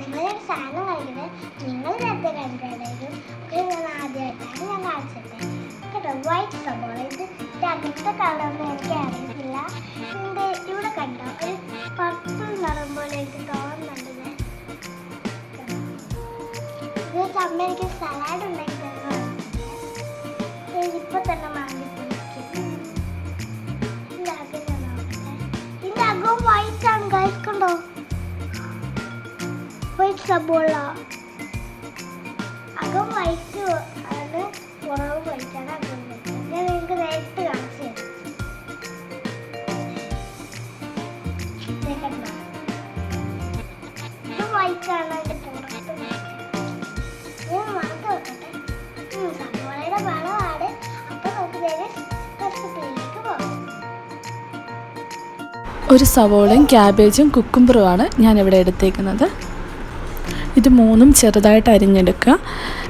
നിങ്ങളൊരു സാധനം കഴിക്കുന്നത് നിങ്ങൾ നേരത്തെ കണ്ടിട്ടുണ്ടായിരുന്നു. പക്ഷേ ഞാൻ ആദ്യമായിട്ടാണ് ഞാൻ കാണിച്ചത്. കേട്ടോ വൈറ്റ് സബോള ഇത് അടുത്ത കളറൊന്നും എനിക്ക് അറിയത്തില്ല. ഇതിന്റെ ഇവിടെ കണ്ടോ? ഒരു പർപ്പിൾ നിറം പോലെ എനിക്ക് തോന്നുന്നുണ്ട് ഇത്. അമ്മ എനിക്ക് സലാഡ് ഉണ്ടാക്കി സബോള അകം വൈറ്റ് ആണ്. പുറവ് വൈറ്റാണ്. അകം ഞാൻ നിങ്ങൾക്ക് നേരിട്ട് കാണിച്ചു തരാം. വൈറ്റാണ് അതിന്റെ പുറത്ത് ഞാൻ മറന്നു വെക്കട്ടെ. സബോളയുടെ വളമാണ് അപ്പൊ നമുക്ക് നേരെ റെസിപ്പിയിലേക്ക് ഒരു സവോളയും ക്യാബേജും കുക്കുംബറുമാണ് ഞാനിവിടെ എടുത്തേക്കുന്നത്. ഇത് മൂന്നും ചെറുതായിട്ട് അരിഞ്ഞെടുക്കുക.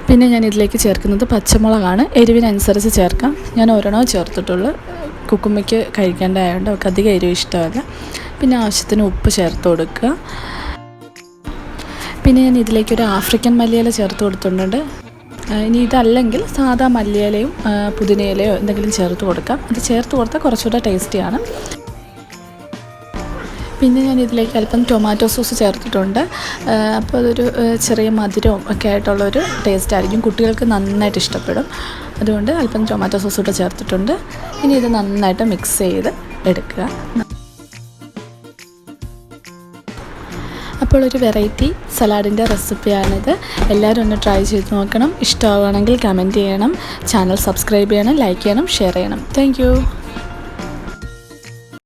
പിന്നെ ഞാൻ ഇതിലേക്ക് ചേർക്കുന്നത് പച്ചമുളകാണ്. എരിവിനനുസരിച്ച് ചേർക്കാം. ഞാൻ ഒരെണ്ണോ ചേർത്തിട്ടുള്ളൂ. കുക്കുമ്മയ്ക്ക് കഴിക്കേണ്ടതായതുകൊണ്ട് അവർക്ക് അധികം എരിവ് ഇഷ്ടമല്ല. പിന്നെ ആവശ്യത്തിന് ഉപ്പ് ചേർത്ത് കൊടുക്കുക. പിന്നെ ഞാൻ ഇതിലേക്ക് ഒരു ആഫ്രിക്കൻ മല്ലിയില ചേർത്ത് കൊടുത്തിട്ടുണ്ട്. ഇനി ഇതല്ലെങ്കിൽ സാധാ മല്ലിയിലയും പുതിനയിലയോ എന്തെങ്കിലും ചേർത്ത് കൊടുക്കാം. അത് ചേർത്ത് കൊടുത്താൽ കുറച്ചുകൂടെ ടേസ്റ്റിയാണ്. പിന്നെ ഞാൻ ഇതിലേക്ക് അല്പം ടൊമാറ്റോ സോസ് ചേർത്തിട്ടുണ്ട്. അപ്പോൾ അതൊരു ചെറിയ മധുരവും ഒക്കെ ആയിട്ടുള്ളൊരു ടേസ്റ്റ് ആയിരിക്കും. കുട്ടികൾക്ക് നന്നായിട്ട് ഇഷ്ടപ്പെടും. അതുകൊണ്ട് അല്പം ടൊമാറ്റോ സോസ് കൂടെ ചേർത്തിട്ടുണ്ട്. ഇനി ഇത് നന്നായിട്ട് മിക്സ് ചെയ്ത് എടുക്കുക. അപ്പോൾ ഒരു വെറൈറ്റി സലാഡിന്റെ റെസിപ്പിയാണിത് എല്ലാവരും ഒന്ന് ട്രൈ ചെയ്ത് നോക്കണം. ഇഷ്ടമാവുകയാണെങ്കിൽ കമന്റ് ചെയ്യണം. ചാനൽ സബ്സ്ക്രൈബ് ചെയ്യണം ലൈക്ക് ചെയ്യണം ഷെയർ ചെയ്യണം. താങ്ക്